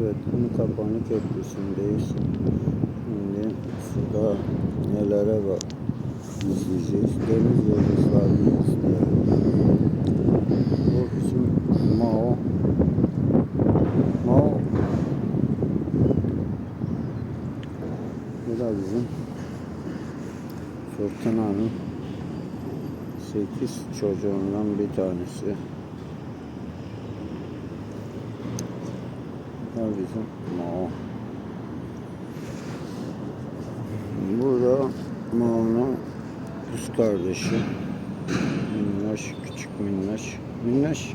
Evet, kum kapanı köprüsündeyiz. Şimdi suda nelere bak izleyeceğiz. Deniz yıldızlarını izleyelim. Bu bizim Mao. Mao. Bu da bizim Fırtına'nın 8 çocuğundan bir tanesi. Bizim Mao. Burada Mao'nun kız kardeşi. Minnaş, küçük minnaş. Minnaş.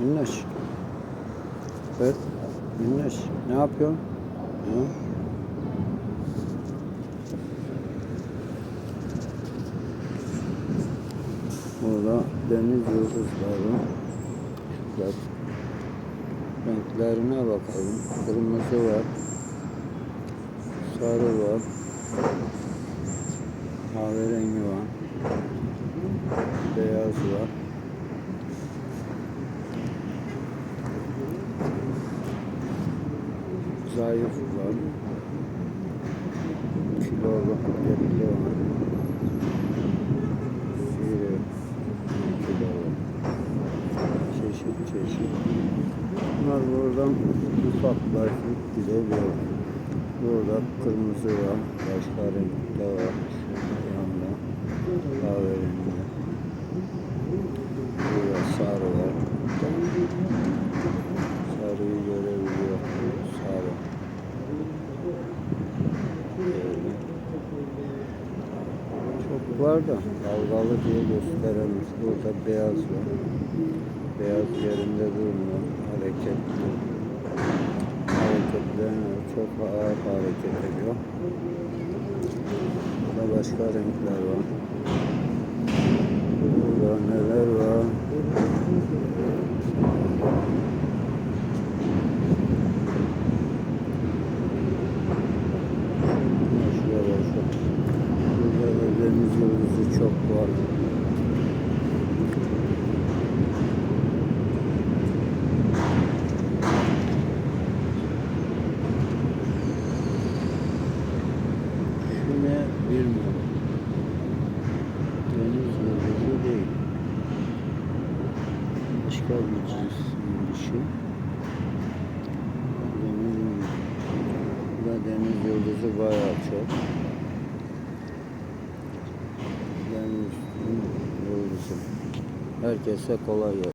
Minnaş. Evet. Minnaş. Ne yapıyorsun? Hı? Burada deniz yıldızları. Bak. Renklerine bakalım. Kırmızı var. Sarı var. Kahverengi var. Beyaz var. Zayıf var. Kilolu, etli var. İri, kilolu. Çeşit. Bunlar buradan ufaklaşıp gidebiliyor. Burada kırmızı var. Başka renkte var. Şurada. Kahverengi. Burada sarı var. Sarıyı görebiliyor. Sarı. Böyle. Çok var da dalgalı diye gösteremeyiz. Burada beyaz var. Beyaz yerinde durmuyor. Hareketli. Hareketleniyor. Çok ağır hareket ediyor. Burada başka renkler var. Burada neler var? Burada da deniz yıldızı çok var. Şu ne bilmiyorum. Deniz yıldızı değil. Başka bir cinsin. Deniz yıldızı. Burada deniz yıldızı bayağı çok. Deniz yıldızı. Herkese kolay gelsin.